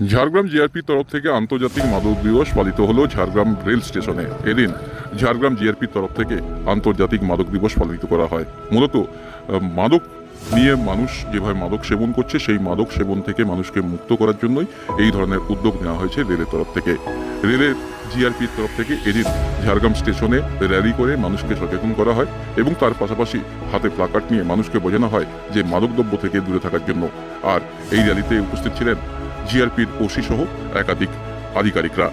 ঝাড়গ্রাম জিআরপির তরফ থেকে আন্তর্জাতিক মাদক দিবস পালিত হলো ঝাড়গ্রাম রেল স্টেশনে। এদিন ঝাড়গ্রাম জিআরপির তরফ থেকে আন্তর্জাতিক মাদক দিবস পালিত করা হয়। মূলত মাদক নিয়ে মানুষ যেভাবে মাদক সেবন করছে, সেই মাদক সেবন থেকে মানুষকে মুক্ত করার জন্যই এই ধরনের উদ্যোগ নেওয়া হয়েছে রেলের তরফ থেকে। রেলের জিআরপির তরফ থেকে এদিন ঝাড়গ্রাম স্টেশনে র্যালি করে মানুষকে সচেতন করা হয় এবং তার পাশাপাশি হাতে প্লাকার্ড নিয়ে মানুষকে বোঝানো হয় যে মাদকদ্রব্য থেকে দূরে থাকার জন্য। আর এই র্যালিতে উপস্থিত ছিলেন জিআরপির ওসি সহ একাধিক আধিকারিকরা।